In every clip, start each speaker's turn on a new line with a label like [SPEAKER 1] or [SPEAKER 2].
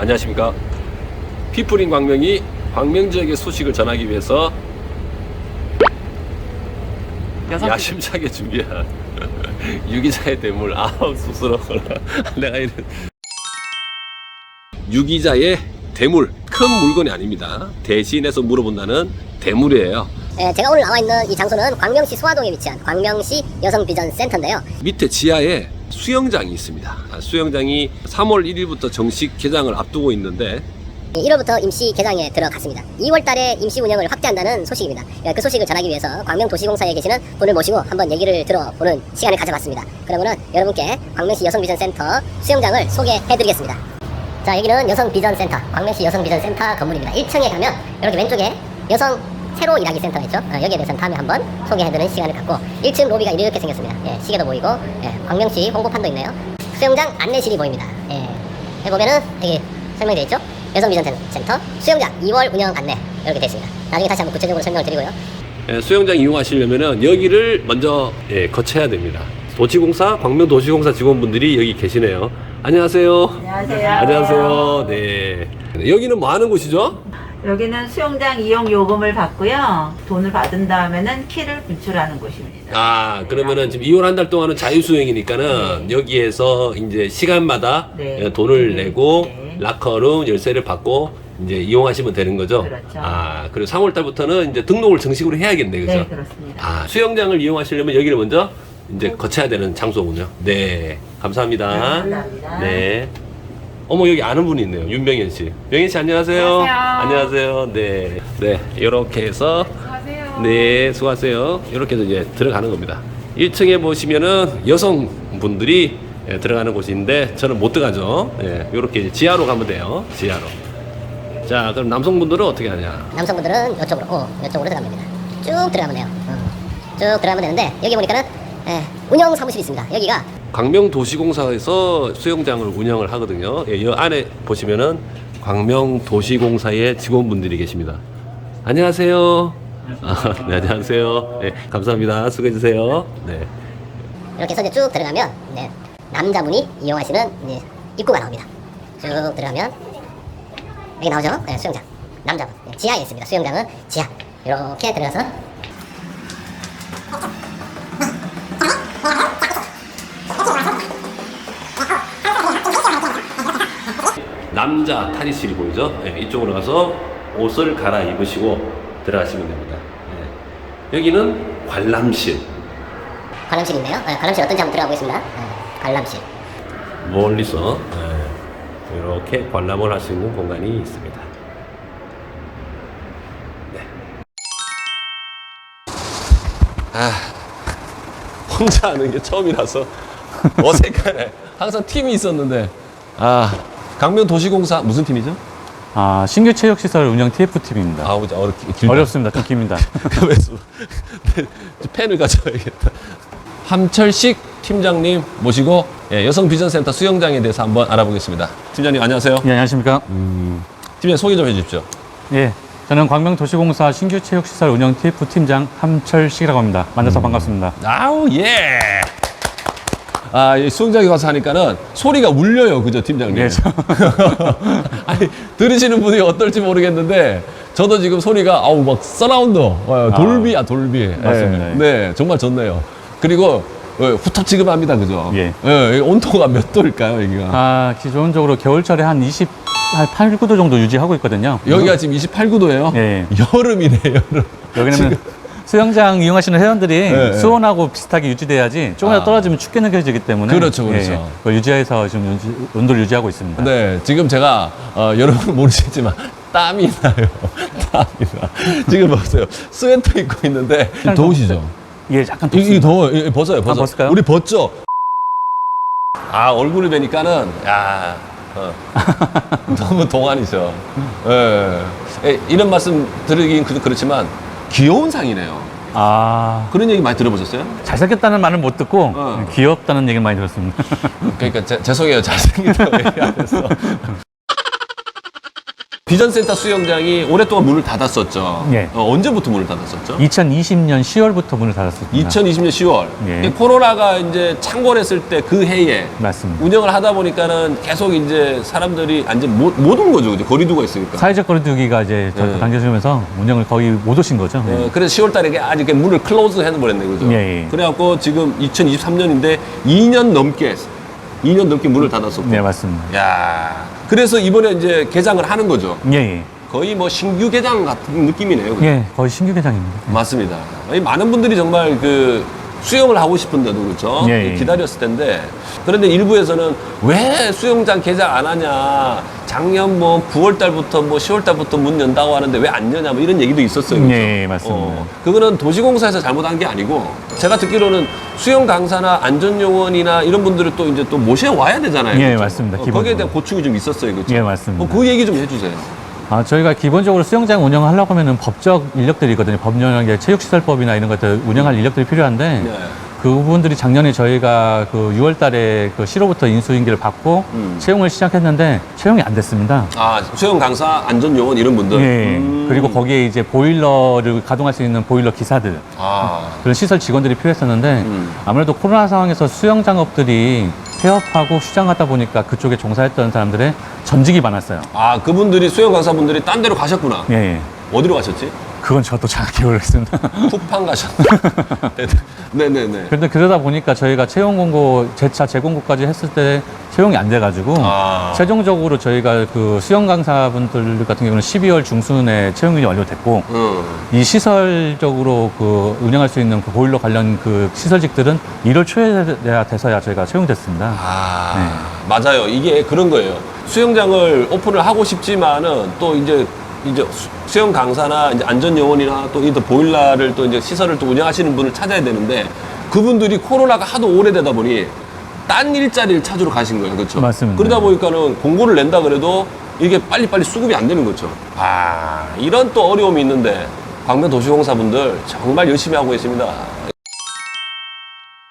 [SPEAKER 1] 안녕하십니까. 피플인 광명이 광명 지역의 소식을 전하기 위해서 야심차게 준비한 유기자의 대물 아우 쑥스러워라 내가 이런 유기자의 대물 큰 물건이 아닙니다 대신해서 물어본다는 대물이에요
[SPEAKER 2] 예, 제가 오늘 나와 있는 이 장소는 광명시 수화동에 위치한 광명시 여성비전센터인데요.
[SPEAKER 1] 밑에 지하에 수영장이 있습니다 아, 수영장이 3월 1일부터 정식 개장을 앞두고 있는데
[SPEAKER 2] 1월부터 임시 개장에 들어갔습니다. 2월 달에 임시 운영을 확대한다는 소식입니다. 예, 그 소식을 전하기 위해서 광명도시공사에 계시는 분을 모시고 한번 얘기를 들어보는 시간을 가져봤습니다. 그러면은 여러분께 광명시 여성비전센터 수영장을 소개해드리겠습니다. 자, 여기는 여성비전센터, 광명시 여성비전센터 건물입니다. 1층에 가면 이렇게 왼쪽에 여성 새로 일하기 센터 있죠? 어, 여기에 대해서는 다음에 한번 소개해드리는 시간을 갖고 1층 로비가 이렇게 생겼습니다. 예, 시계도 보이고 예, 광명시 홍보판도 있네요. 수영장 안내실이 보입니다. 예, 여기 보면은 여기 설명되어 있죠? 여성비전센터 수영장 2월 운영 안내 이렇게 되어 있습니다. 나중에 다시 한번 구체적으로 설명을 드리고요.
[SPEAKER 1] 예, 수영장 이용하시려면은 여기를 먼저 예, 거쳐야 됩니다. 도시공사 광명 도시공사 직원분들이 여기 계시네요. 안녕하세요.
[SPEAKER 3] 안녕하세요.
[SPEAKER 1] 안녕하세요. 네. 여기는 뭐 하는 곳이죠?
[SPEAKER 3] 여기는 수영장 이용 요금을 받고요. 돈을 받은 다음에는 키를 분출하는 곳입니다.
[SPEAKER 1] 아 그러면은 지금 2월 한 달 동안은 자유수영이니까는 여기에서 이제 시간마다
[SPEAKER 3] 네.
[SPEAKER 1] 예, 돈을
[SPEAKER 3] 네.
[SPEAKER 1] 내고
[SPEAKER 3] 네.
[SPEAKER 1] 라커룸 열쇠를 받고 이제 이용하시면 되는 거죠.
[SPEAKER 3] 그렇죠.
[SPEAKER 1] 아 그리고 3월 달부터는 이제 등록을 정식으로 해야겠네, 그죠?
[SPEAKER 3] 네, 그렇습니다.
[SPEAKER 1] 아 수영장을 이용하시려면 여기를 먼저 이제 거쳐야 되는 장소군요. 네, 감사합니다.
[SPEAKER 3] 감사합니다.
[SPEAKER 1] 네. 어머 여기 아는 분이 있네요. 윤병현 씨. 병현 씨 안녕하세요. 안녕하세요. 네, 네 이렇게 해서 네 수고하세요. 이렇게 해서 이제 들어가는 겁니다. 1층에 보시면은 여성분들이 예, 들어가는 곳인데 저는 못 들어가죠. 예, 이렇게 지하로 가면 돼요. 지하로. 자, 그럼 남성분들은 어떻게 하냐?
[SPEAKER 2] 남성분들은 이쪽으로, 어, 이쪽으로 들어가면 됩니다. 쭉 들어가면 돼요. 어, 쭉 들어가면 되는데 여기 보니까는 예, 운영 사무실이 있습니다. 여기가
[SPEAKER 1] 광명도시공사에서 수영장을 운영을 하거든요. 예, 이 안에 보시면은 광명도시공사의 직원분들이 계십니다. 안녕하세요. 아, 네, 안녕하세요. 네, 감사합니다. 수고해 주세요. 네.
[SPEAKER 2] 이렇게 해서 이제 쭉 들어가면 네, 남자분이 이용하시는 이제 입구가 나옵니다. 쭉 들어가면 여기 나오죠? 네, 수영장. 남자분. 네, 지하에 있습니다. 수영장은 지하. 이렇게 들어가서
[SPEAKER 1] 남자 탈의실이 보이죠? 예, 이쪽으로 가서 옷을 갈아입으시고 들어가시면 됩니다. 예. 여기는 관람실.
[SPEAKER 2] 관람실인데요. 네, 관람실 어떤지 한번 들어가 보겠습니다. 네, 관람실.
[SPEAKER 1] 멀리서 예, 이렇게 관람을 할 수 있는 공간이 있습니다. 네. 아, 혼자 하는 게 처음이라서 어색하네. 항상 팀이 있었는데, 아, 강명도시공사 무슨 팀이죠?
[SPEAKER 4] 아, 신규 체육시설 운영 TF팀입니다.
[SPEAKER 1] 아, 어렵, 길다.
[SPEAKER 4] 어렵습니다. 좀 깁니다.
[SPEAKER 1] 그래서 펜을 가져와야겠다. 함철식 팀장님 모시고 예, 여성 비전센터 수영장에 대해서 한번 알아보겠습니다. 팀장님 안녕하세요.
[SPEAKER 4] 예, 안녕하십니까?
[SPEAKER 1] 팀장님 소개 좀 해주십시오.
[SPEAKER 4] 예. 저는 광명도시공사 신규 체육시설 운영 TF팀장 함철식이라고 합니다. 만나서 반갑습니다.
[SPEAKER 1] 아우 예. 아, 이 수영장에 가서 하니까는 소리가 울려요, 그죠, 팀장님?
[SPEAKER 4] 예, 저-
[SPEAKER 1] 아니, 들으시는 분이 어떨지 모르겠는데, 저도 지금 소리가, 아우, 막, 서라운드, 어, 돌비야, 돌비.
[SPEAKER 4] 맞습니다.
[SPEAKER 1] 예. 네, 정말 좋네요. 그리고, 어, 후텁지근합니다, 그죠?
[SPEAKER 4] 예.
[SPEAKER 1] 예, 이 온도가 몇 도일까요, 여기가?
[SPEAKER 4] 아, 기본적으로 겨울철에 한 20, 한 8, 9도 정도 유지하고 있거든요.
[SPEAKER 1] 여기가 지금 28구도예요?
[SPEAKER 4] 예.
[SPEAKER 1] 여름이네, 여름.
[SPEAKER 4] 여기는 수영장 이용하시는 회원들이
[SPEAKER 1] 예, 예.
[SPEAKER 4] 수온하고 비슷하게 유지돼야지 조금이라도
[SPEAKER 1] 아.
[SPEAKER 4] 떨어지면 춥게 느껴지기 때문에
[SPEAKER 1] 그렇죠, 그렇죠.
[SPEAKER 4] 예, 그걸 유지해서 지금 유지- 온도를 유지하고 있습니다.
[SPEAKER 1] 네, 지금 제가 어, 여러분 모르시지만 땀이 나요. 땀이 나. 지금 보세요. 스웨터 입고 있는데 더우시죠?
[SPEAKER 4] 예, 약간
[SPEAKER 1] 이, 이
[SPEAKER 4] 덥습니다.
[SPEAKER 1] 더워. 이, 벗어요, 벗어.
[SPEAKER 4] 벗을까요?
[SPEAKER 1] 우리 벗죠. 아 얼굴을 뵈니까는 야 어. 너무 동안이죠. 예. 예, 이런 말씀 드리긴 그- 그렇지만 귀여운 상이네요.
[SPEAKER 4] 아,
[SPEAKER 1] 그런 얘기 많이 들어보셨어요?
[SPEAKER 4] 잘생겼다는 말은 못 듣고
[SPEAKER 1] 어.
[SPEAKER 4] 귀엽다는 얘기를 많이 들었습니다.
[SPEAKER 1] 그러니까 제- 죄송해요 잘생겼다고 얘기하면서 비전센터 수영장이 오랫동안 문을 닫았었죠.
[SPEAKER 4] 예.
[SPEAKER 1] 어, 언제부터 문을 닫았었죠?
[SPEAKER 4] 2020년 10월부터 문을 닫았습니다.
[SPEAKER 1] 2020년 10월.
[SPEAKER 4] 예.
[SPEAKER 1] 코로나가 이제 창궐했을 때 그 해에
[SPEAKER 4] 맞습니다.
[SPEAKER 1] 운영을 하다 보니까는 계속 이제 사람들이 완전 못, 못온 거죠. 그죠? 거리두가 있으니까.
[SPEAKER 4] 사회적 거리두기가 이제 저
[SPEAKER 1] 예.
[SPEAKER 4] 당겨지면서 운영을 거의 못 오신 거죠.
[SPEAKER 1] 어, 그래서 10월 달에 아직 문을 클로즈 해버렸네. 그죠?
[SPEAKER 4] 예, 예.
[SPEAKER 1] 그래갖고 지금 2023년인데 2년 넘게, 2년 넘게 문을 닫았었고.
[SPEAKER 4] 네, 맞습니다.
[SPEAKER 1] 야 그래서 이번에 이제 개장을 하는 거죠.
[SPEAKER 4] 예, 예.
[SPEAKER 1] 거의 뭐 신규 개장 같은 느낌이네요. 그죠?
[SPEAKER 4] 예, 거의 신규 개장입니다.
[SPEAKER 1] 맞습니다. 이 많은 분들이 정말 그 수영을 하고 싶은데도 그렇죠.
[SPEAKER 4] 예, 예.
[SPEAKER 1] 기다렸을 텐데 그런데 일부에서는 왜 수영장 개장 안 하냐? 작년 뭐 9월 달부터 뭐 10월 달부터 문 연다고 하는데 왜 안 여냐? 뭐 이런 얘기도 있었어요. 그렇죠?
[SPEAKER 4] 예, 예, 맞습니다.
[SPEAKER 1] 그거는 도시공사에서 잘못한 게 아니고 제가 듣기로는 수영 강사나 안전요원이나 이런 분들을 또 이제 또 모셔 와야 되잖아요.
[SPEAKER 4] 예,
[SPEAKER 1] 그렇죠?
[SPEAKER 4] 맞습니다.
[SPEAKER 1] 어, 거기에
[SPEAKER 4] 기본적으로.
[SPEAKER 1] 대한 고충이 좀 있었어요. 그렇죠?
[SPEAKER 4] 예, 맞습니다.
[SPEAKER 1] 어, 그 얘기 좀 해주세요.
[SPEAKER 4] 아, 저희가 기본적으로 수영장 운영하려고 하면은 법적 인력들이 있거든요. 법령의 체육시설법이나 이런 것들 운영할 인력들이 필요한데
[SPEAKER 1] 네.
[SPEAKER 4] 그 부분들이 작년에 저희가 그 6월 달에 그 시로부터 인수인계를 받고
[SPEAKER 1] 음.
[SPEAKER 4] 채용을 시작했는데 채용이 안 됐습니다.
[SPEAKER 1] 아 수영 강사, 안전 요원 이런 분들.
[SPEAKER 4] 예.
[SPEAKER 1] 음.
[SPEAKER 4] 그리고 거기에 이제 보일러를 가동할 수 있는 보일러 기사들
[SPEAKER 1] 아.
[SPEAKER 4] 그런 시설 직원들이 필요했었는데
[SPEAKER 1] 음.
[SPEAKER 4] 아무래도 코로나 상황에서 수영 작업들이 폐업하고 휴장 갔다 보니까 그쪽에 종사했던 사람들의 전직이 많았어요.
[SPEAKER 1] 아 그분들이 수영 강사분들이 딴 데로 가셨구나.
[SPEAKER 4] 예, 예.
[SPEAKER 1] 어디로 가셨지?
[SPEAKER 4] 그건 저도 정확히 모르겠습니다.
[SPEAKER 1] 쿠팡 가셨나? 네네네.
[SPEAKER 4] 그런데 그러다 보니까 저희가 채용 공고, 재차 재공고까지 했을 때 채용이 안 돼가지고
[SPEAKER 1] 아.
[SPEAKER 4] 최종적으로 저희가 그 수영 강사분들 같은 경우는 12월 중순에 채용이 완료됐고
[SPEAKER 1] 음.
[SPEAKER 4] 이 시설적으로 그 운영할 수 있는 그 보일러 관련 그 시설직들은 1월 초에 돼야 돼서야 저희가 채용됐습니다.
[SPEAKER 1] 아 맞아요. 이게 그런 거예요. 수영장을 오픈을 하고 싶지만은 또 이제 이제 수- 수영 강사나 이제 안전 요원이나 또 이더 보일러를 또 이제 시설을 또 운영하시는 분을 찾아야 되는데 그분들이 코로나가 하도 오래되다 보니 딴 일자리를 찾으러 가신 거예요. 그렇죠?
[SPEAKER 4] 맞습니다.
[SPEAKER 1] 그러다 보니까는 공고를 낸다 그래도 이게 빨리빨리 수급이 안 되는 거죠. 아, 이런 또 어려움이 있는데 광명 도시공사분들 정말 열심히 하고 계십니다.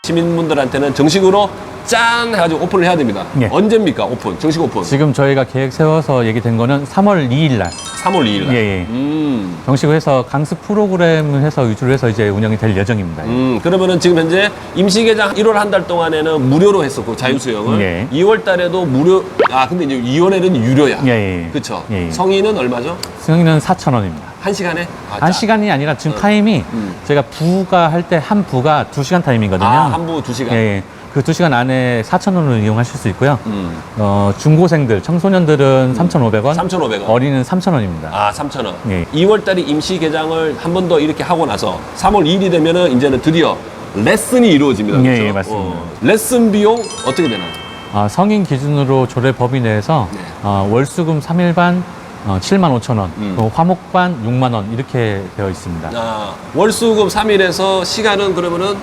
[SPEAKER 1] 시민분들한테는 정식으로 짠 해가지고 오픈을 해야 됩니다.
[SPEAKER 4] 예.
[SPEAKER 1] 언제입니까? 오픈, 정식 오픈.
[SPEAKER 4] 지금 저희가 계획 세워서 얘기된 거는 3월 2일 날
[SPEAKER 1] 3월 2일 날.
[SPEAKER 4] 예, 예.
[SPEAKER 1] 음.
[SPEAKER 4] 정식으로 해서 강습 프로그램을 해서 위주로 해서 이제 운영이 될 예정입니다.
[SPEAKER 1] 음, 그러면은 지금 현재 임시 개장 1월 한 달 동안에는 무료로 했었고 자유수영을
[SPEAKER 4] 예.
[SPEAKER 1] 2월 달에도 무료 아 근데 이제 2월에는 유료야.
[SPEAKER 4] 예, 예, 예.
[SPEAKER 1] 그렇죠.
[SPEAKER 4] 예, 예.
[SPEAKER 1] 성인은 얼마죠?
[SPEAKER 4] 수영이는 4,000원입니다.
[SPEAKER 1] 한 시간에? 아,
[SPEAKER 4] 한
[SPEAKER 1] 짜.
[SPEAKER 4] 시간이 아니라 지금
[SPEAKER 1] 어.
[SPEAKER 4] 타임이
[SPEAKER 1] 음.
[SPEAKER 4] 제가 부가 할 때 한 부가 두시간 타임이거든요.
[SPEAKER 1] 아, 한부 두 시간.
[SPEAKER 4] 예, 예. 그 두시간 안에 4,000원을 이용하실 수 있고요.
[SPEAKER 1] 음.
[SPEAKER 4] 어, 중고생들, 청소년들은 3,500원,
[SPEAKER 1] 3,500원.
[SPEAKER 4] 어린이는 3,000원입니다.
[SPEAKER 1] 아, 3,000원.
[SPEAKER 4] 예.
[SPEAKER 1] 2월 달에 임시 개장을 한 번 더 이렇게 하고 나서 3월 2일이 되면은 이제는 드디어 레슨이 이루어집니다.
[SPEAKER 4] 예,
[SPEAKER 1] 그렇죠?
[SPEAKER 4] 예, 맞습니다.
[SPEAKER 1] 레슨 비용 어떻게 되나요?
[SPEAKER 4] 아, 성인 기준으로 조례 법위 내에서
[SPEAKER 1] 네.
[SPEAKER 4] 어, 월수금 3일반 어, 7만 5천 원,
[SPEAKER 1] 음.
[SPEAKER 4] 또 화목반 6만 원 이렇게 되어 있습니다.
[SPEAKER 1] 아, 월수급 3일에서 시간은 그러면은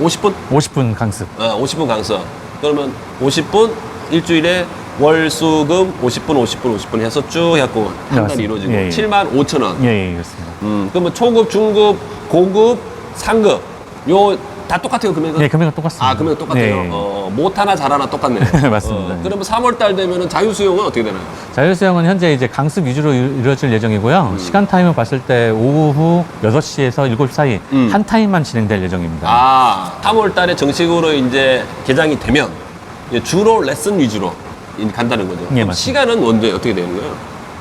[SPEAKER 1] 50분?
[SPEAKER 4] 50분 강습.
[SPEAKER 1] 아, 50분 강서. 그러면 50분 일주일에 월수금 50분, 50분, 50분 해서 쭉 해갖고
[SPEAKER 4] 네,
[SPEAKER 1] 한달
[SPEAKER 4] 맞습니다.
[SPEAKER 1] 이루어지고
[SPEAKER 4] 예, 예.
[SPEAKER 1] 7만 5천 원.
[SPEAKER 4] 예, 예, 그렇습니다.
[SPEAKER 1] 음, 그러면 초급, 중급, 고급, 상급 요 다 똑같아요 금액은?
[SPEAKER 4] 예, 금액은 똑같습니다.
[SPEAKER 1] 아 금액 똑같아요.
[SPEAKER 4] 네.
[SPEAKER 1] 어, 못 하나 잘 하나 똑같네요.
[SPEAKER 4] 맞습니다.
[SPEAKER 1] 어, 그러면 3월 달 되면은 자유수영은 어떻게 되나요?
[SPEAKER 4] 자율수영은 현재 이제 강습 위주로 이- 이루어질 예정이고요.
[SPEAKER 1] 음.
[SPEAKER 4] 시간 타임을 봤을 때 오후 6시에서 7시 사이
[SPEAKER 1] 음.
[SPEAKER 4] 한 타임만 진행될 예정입니다.
[SPEAKER 1] 아, 3월 달에 정식으로 이제 개장이 되면 이제 주로 레슨 위주로 이- 간다는 거죠. 그럼
[SPEAKER 4] 맞습니다.
[SPEAKER 1] 시간은 언제 어떻게 되는 거예요?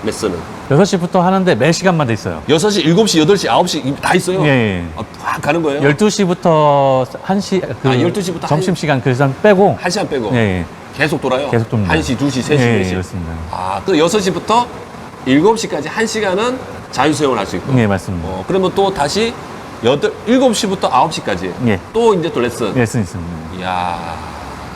[SPEAKER 1] 레슨은?
[SPEAKER 4] 6시부터 하는데 매 시간마다 있어요.
[SPEAKER 1] 6시, 7시, 8시, 9시 다 있어요?
[SPEAKER 4] 예, 예.
[SPEAKER 1] 아, 확 가는 거예요?
[SPEAKER 4] 12시부터 1시, 그
[SPEAKER 1] 아, 12시 부터
[SPEAKER 4] 점심시간 그 시간 빼고
[SPEAKER 1] 한 시간 빼고
[SPEAKER 4] 예, 예.
[SPEAKER 1] 계속 돌아요?
[SPEAKER 4] 계속 돕니다.
[SPEAKER 1] 1시, 2시, 3시,
[SPEAKER 4] 예,
[SPEAKER 1] 4시.
[SPEAKER 4] 그렇습니다.
[SPEAKER 1] 아, 또 6시부터 7시까지 한시간은 자유수영을 할 수 있고.
[SPEAKER 4] 예, 맞습니다.
[SPEAKER 1] 어, 그러면 또 다시 8, 7시부터 9시까지.
[SPEAKER 4] 예.
[SPEAKER 1] 또 이제 또 레슨.
[SPEAKER 4] 레슨 있습니다.
[SPEAKER 1] 이야,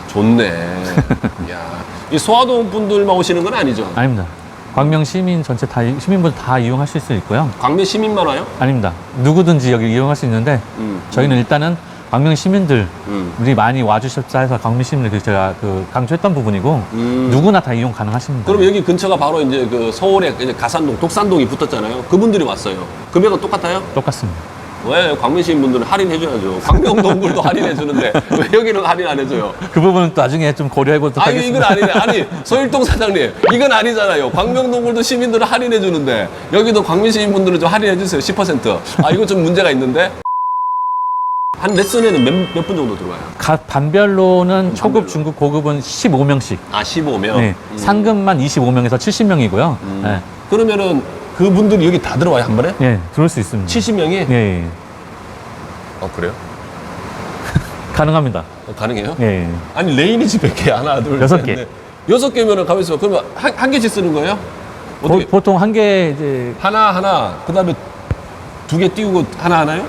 [SPEAKER 1] 좋네. 이야. 이 소아동 분들만 오시는 건 아니죠?
[SPEAKER 4] 아닙니다. 광명 시민 전체 다, 이- 시민분들 다 이용하실 수 있고요.
[SPEAKER 1] 광명 시민만 와요?
[SPEAKER 4] 아닙니다. 누구든지 여기 이용할 수 있는데
[SPEAKER 1] 음.
[SPEAKER 4] 저희는 일단은 광명 시민들
[SPEAKER 1] 음.
[SPEAKER 4] 우리 많이 와주셨다 해서 광명 시민들 그 제가 그 강조했던 부분이고
[SPEAKER 1] 음.
[SPEAKER 4] 누구나 다 이용 가능하십니다.
[SPEAKER 1] 그럼 여기 근처가 바로 이제 그 서울의 이제 가산동, 독산동이 붙었잖아요. 그분들이 왔어요. 금액은 똑같아요?
[SPEAKER 4] 똑같습니다.
[SPEAKER 1] 왜 광명시민 분들은 할인해줘야죠. 광명동굴도 할인해주는데 왜 여기는 할인 안 해줘요?
[SPEAKER 4] 그 부분은 또 나중에 좀 고려해 보도록
[SPEAKER 1] 아니 이건
[SPEAKER 4] 하겠습니다.
[SPEAKER 1] 아니네. 아니 소일동 사장님 이건 아니잖아요. 광명동굴도 시민들은 할인해 주는데 여기도 광명시민 분들은 좀 할인해 주세요. 10%. 아 이거 좀 문제가 있는데 한 레슨에는 몇몇분 정도 들어와요?
[SPEAKER 4] 각 반별로는 초급. 중급, 고급은 15명씩.
[SPEAKER 1] 아 15명.
[SPEAKER 4] 네, 상급만 25명에서 70명이고요.
[SPEAKER 1] 음.
[SPEAKER 4] 네.
[SPEAKER 1] 그러면은 그분들이 여기 다 들어와요 한 번에?
[SPEAKER 4] 예, 들어올 수 있습니다.
[SPEAKER 1] 70명이?
[SPEAKER 4] 예, 예.
[SPEAKER 1] 어 그래요?
[SPEAKER 4] 가능합니다.
[SPEAKER 1] 어, 가능해요?
[SPEAKER 4] 예, 예.
[SPEAKER 1] 아니 레인이지 몇 개? 하나 둘
[SPEAKER 4] 여섯
[SPEAKER 1] 셋,
[SPEAKER 4] 개.
[SPEAKER 1] 넷. 여섯 개면은 가만 있어. 그러면 한, 한 개씩 쓰는 거예요? 어떻게?
[SPEAKER 4] 보, 보통 한 개 이제
[SPEAKER 1] 하나 하나 그 다음에 두 개 띄우고 하나 하나요?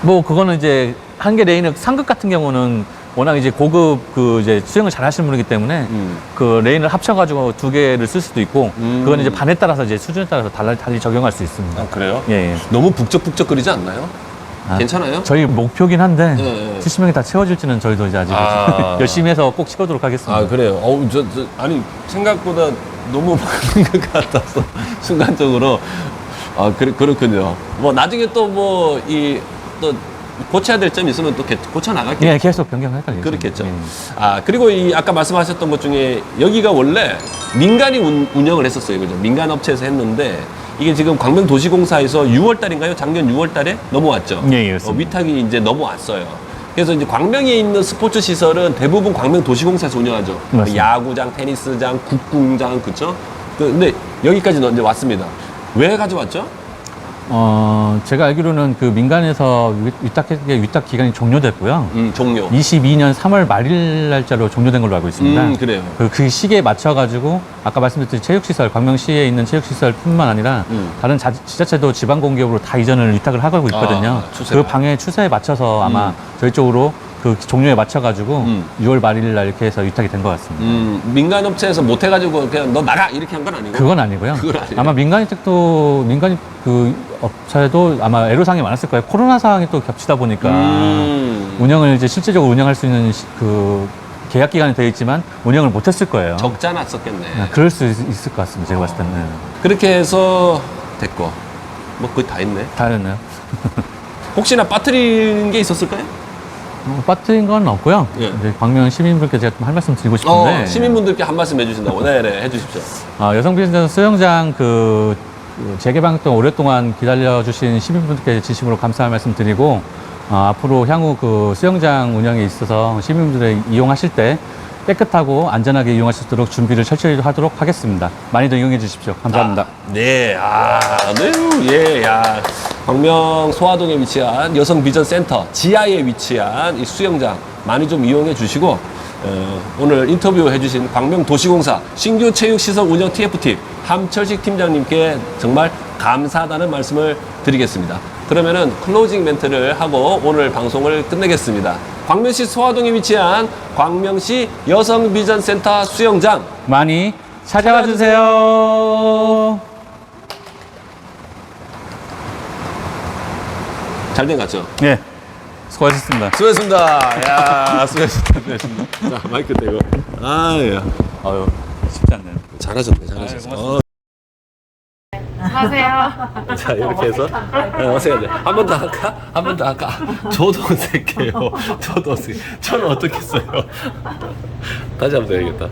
[SPEAKER 4] 뭐 그거는 이제 한 개 레인은 상급 같은 경우는 워낙 이제 고급 그 이제 수영을 잘 하시는 분이기 때문에
[SPEAKER 1] 음.
[SPEAKER 4] 그 레인을 합쳐가지고 두 개를 쓸 수도 있고
[SPEAKER 1] 음.
[SPEAKER 4] 그건 이제 반에 따라서 이제 수준에 따라서 달리, 달리 적용할 수 있습니다.
[SPEAKER 1] 아 그래요?
[SPEAKER 4] 예, 예.
[SPEAKER 1] 너무 북적북적거리지 않나요?
[SPEAKER 4] 아,
[SPEAKER 1] 괜찮아요?
[SPEAKER 4] 저희 목표긴 한데
[SPEAKER 1] 예, 예.
[SPEAKER 4] 70명이 다 채워질지는 저희도 이제 아직
[SPEAKER 1] 아.
[SPEAKER 4] 열심히 해서 꼭 채우도록 하겠습니다.
[SPEAKER 1] 아 그래요. 어우 저, 저 아니 생각보다 너무 많은 것 같아서 순간적으로 아 그래 그렇군요. 뭐 나중에 또 뭐 이또 고쳐야 될 점이 있으면 또 개- 고쳐 나갈게요.
[SPEAKER 4] 예, 계속 변경할 거예요.
[SPEAKER 1] 그렇겠죠.
[SPEAKER 4] 예.
[SPEAKER 1] 아 그리고 이 아까 말씀하셨던 것 중에 여기가 원래 민간이 운, 운영을 했었어요, 그죠? 민간 업체에서 했는데 이게 지금 광명 도시공사에서 6월달인가요? 작년 6월달에 넘어왔죠.
[SPEAKER 4] 예, 예.
[SPEAKER 1] 어, 위탁이 이제 넘어왔어요. 그래서 이제 광명에 있는 스포츠 시설은 대부분 광명 도시공사에서 운영하죠.
[SPEAKER 4] 맞습니다.
[SPEAKER 1] 야구장, 테니스장, 국궁장, 그죠? 그, 근데 여기까지 이제 왔습니다. 왜 가져왔죠?
[SPEAKER 4] 어, 제가 알기로는 그 민간에서 위- 위탁, 위탁 기간이 종료됐고요.
[SPEAKER 1] 음, 종료.
[SPEAKER 4] 22년 3월 말일 날짜로 종료된 걸로 알고 있습니다.
[SPEAKER 1] 음, 그래요.
[SPEAKER 4] 그, 그 시기에 맞춰가지고 아까 말씀드린 체육시설, 광명시에 있는 체육시설뿐만 아니라
[SPEAKER 1] 음.
[SPEAKER 4] 다른 자, 지자체도 지방공기업으로 다 이전을 위탁을 하고 있거든요.
[SPEAKER 1] 아.
[SPEAKER 4] 그 방해 추세에 맞춰서 아마
[SPEAKER 1] 음.
[SPEAKER 4] 저희 쪽으로 그 종료에 맞춰가지고
[SPEAKER 1] 음.
[SPEAKER 4] 6월 말일 날 이렇게 해서 위탁이 된 것 같습니다.
[SPEAKER 1] 음, 민간 업체에서 못 해가지고 그냥 너 나가 이렇게 한 건 아니고.
[SPEAKER 4] 그건 아니고요.
[SPEAKER 1] 그건 아니에요.
[SPEAKER 4] 아마 민간 위탁도 민간 그 업체도 아마 애로사항이 많았을 거예요. 코로나 상황이 또 겹치다 보니까
[SPEAKER 1] 음.
[SPEAKER 4] 운영을 이제 실질적으로 운영할 수 있는 시- 그 계약 기간이 되어 있지만 운영을 못했을 거예요.
[SPEAKER 1] 적자 났었겠네.
[SPEAKER 4] 아, 그럴 수 있, 을 것 같습니다. 제가 봤을 때는 네.
[SPEAKER 1] 그렇게 해서 됐고 뭐 거의 다 했네.
[SPEAKER 4] 다 했나요?
[SPEAKER 1] 혹시나 빠뜨리는 게 있었을까요?
[SPEAKER 4] 어, 빠뜨린 건 없고요.
[SPEAKER 1] 예.
[SPEAKER 4] 이제 광명 시민분께 제가 좀 할 말씀 드리고 싶은데
[SPEAKER 1] 어, 시민분들께 한 말씀 해주신다고. 네 네 해주십시오.
[SPEAKER 4] 아, 여성 비즈니스 수영장 그, 그 재개방 동안 오랫동안 기다려주신 시민분들께 진심으로 감사의 말씀 드리고 아, 앞으로 향후 그 수영장 운영에 있어서 시민분들이 이용하실 때 깨끗하고 안전하게 이용하실 수 있도록 준비를 철저히 하도록 하겠습니다. 많이들 이용해 주십시오. 감사합니다.
[SPEAKER 1] 아, 네, 아, 네, 예, 야. 광명 소화동에 위치한 여성 비전 센터 지하에 위치한 이 수영장 많이 좀 이용해 주시고 어, 오늘 인터뷰 해주신 광명 도시공사 신규 체육시설 운영 TF팀 함철식 팀장님께 정말 감사하다는 말씀을 드리겠습니다. 그러면은 클로징 멘트를 하고 오늘 방송을 끝내겠습니다. 광명시 소화동에 위치한 광명시 여성 비전 센터 수영장
[SPEAKER 4] 많이 찾아와 주세요.
[SPEAKER 1] 잘 된 것 같죠?
[SPEAKER 4] 네. 수고하셨습니다.
[SPEAKER 1] 수고했습니다. 야, 수고했습니다. 자, 마이크 대고. 아, 예.
[SPEAKER 4] 아유, 쉽지 않네요.
[SPEAKER 1] 잘하셨네, 잘하셨어. 어,
[SPEAKER 5] 하세요.
[SPEAKER 1] 자, 이렇게 해서. 네, 어색한한 번 더 할까? 한 번 더 할까? 저도 어색해요. 저도 어색. 저는 어떻겠어요? 다시 한번 해야겠다.